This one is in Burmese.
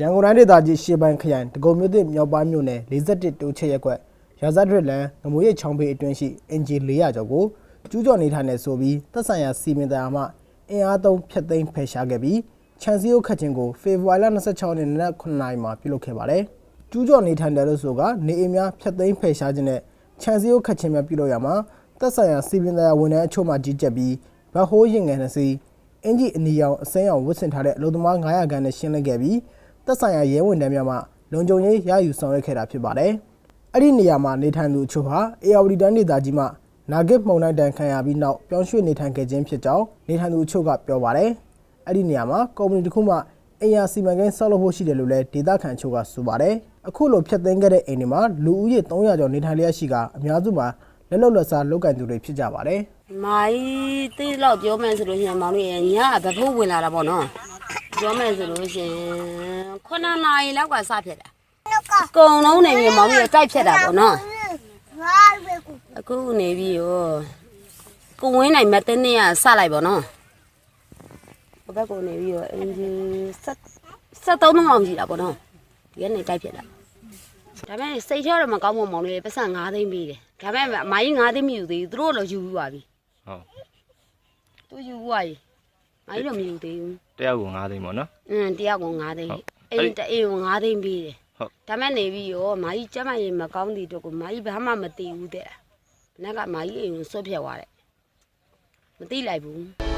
ရန်ကုန်တိုင်းဒေသကြီးရှေ့ပိုင်းခရိုင်ဒဂုံမြို့သစ်မြောက်ပိုင်းမြို့နယ်41တိုးချဲရက်ကွက်ရာဇတ်ဒရစ်လန်ငမိုးရိပ်ချောင်းပေအတွင်းရှိအင်ဂျီ400ကျော်ကိုကျူးကျော်နေထိုင်နေဆိုပြီးသက်ဆိုင်ရာစီမံတရားမှအင်အားသုံးဖျက်သိမ်းဖယ်ရှားခဲ့ပြီးခြံစည်းရုပ်ခတ်ခြင်းကိုဖေဖော်ဝါရီလ26ရက်နေ့နနက်9:00နာရီမှာပြုလုပ်ခဲ့ပါတယ်။ကျူးကျော်နေထိုင်တယ်လို့ဆိုကနေအိမ်များဖျက်သိမ်းဖယ်ရှားခြင်းနဲ့ခြံစည်းရုပ်ခတ်ခြင်းများပြုလုပ်ရမှာသက်ဆိုင်ရာစီမံတရားဝန်ထမ်းအချို့မှကြီးကြပ်ပြီးဗတ်ဟိုးရင်ငယ်နှစ်စီးအင်ဂျီအနီရောင်အစင်းရောင်ဝတ်ဆင်ထားတဲ့အလုံသမား900ခန်းနဲ့ရှင်းလင်းခဲ့ပြီး သက်ဆိုင်ရာရဲဝန်ထမ်းများမှလုံခြုံရေးရယူဆောင်ရွက်ခဲ့တာဖြစ်ပါတယ်။အဲ့ဒီနေရာမှာနေထိုင်သူအချို့ဟာအေယာဝတီတန်းဒေသကြီးမှနာဂစ်မှုန်တိုင်းတန်ခံရပြီးနောက်ပြောင်းရွှေ့နေထိုင်ခဲ့ခြင်းဖြစ်ကြောင်းနေထိုင်သူအချို့ကပြောပါတယ်။အဲ့ဒီနေရာမှာကုမ္ပဏီတစ်ခုမှအင်ယာစီမံကိန်းဆောက်လုပ်ဖို့ရှိတယ်လို့လည်းဒေသခံအချို့ကဆိုပါတယ်။အခုလိုဖျက်သိမ်းခဲ့တဲ့အိမ်တွေမှာလူဦးရေ300ကျော်နေထိုင်လျက်ရှိကအများစုမှာလက်လုံလက်စားလုပ်ကင်သူတွေဖြစ်ကြပါတယ်။မိုင်းတိလောက်ပြောမယ်ဆိုလို့ရှိရင်မောင်လေးညကဗဖို့ဝင်လာတာပေါ့နော် ပြောမယ်ဆိုလို့ရှိရင်ခုနနာရီလောက်ကစဖြစ်တာအကုန်လုံးနေပြီးမောင်လေးတိုက်ဖြစ်တာပေါ့နော်အခုနေပြီးရောကိုဝင်းနိုင်မတဲ့နေ့ကစလိုက်ပေါ့နော်ဘဘကိုနေပြီးရောအင်ဂျင်ဆက်ဆက်သုံးလုံးအောင်ကြည့်တာပေါ့နော်ဒီကနေတိုက်ဖြစ်တာဒါပေမဲ့စိတ်ချတော့မကောင်းဘူးမောင်လေးပတ်စံ9သိန်းပေးတယ်ဒါပေမဲ့မိုင်း9သိန်းမယူသေးဘူးသူတို့လည်းယူပြီးပါပြီဟုတ်သူယူသွားပြီမို င်းတော့မယူသေးဘူးတယောက်ကို9သိန်းပေါ့နော်အင်းတယောက်က9သိန်းဟုတ်အိမ်တအိမ်ကို9သိန်းပေးတယ်ဟုတ်ဒါမဲ့နေပြီးရောမာကြီးကျမရေမကောင်းတဲ့တော့ကိုမာကြီးဘာမှမသိဘူးတဲ့ဘယ်ကမာကြီးအိမ်ကိုဆွတ်ဖြတ်သွားတယ်မသိလိုက်ဘူး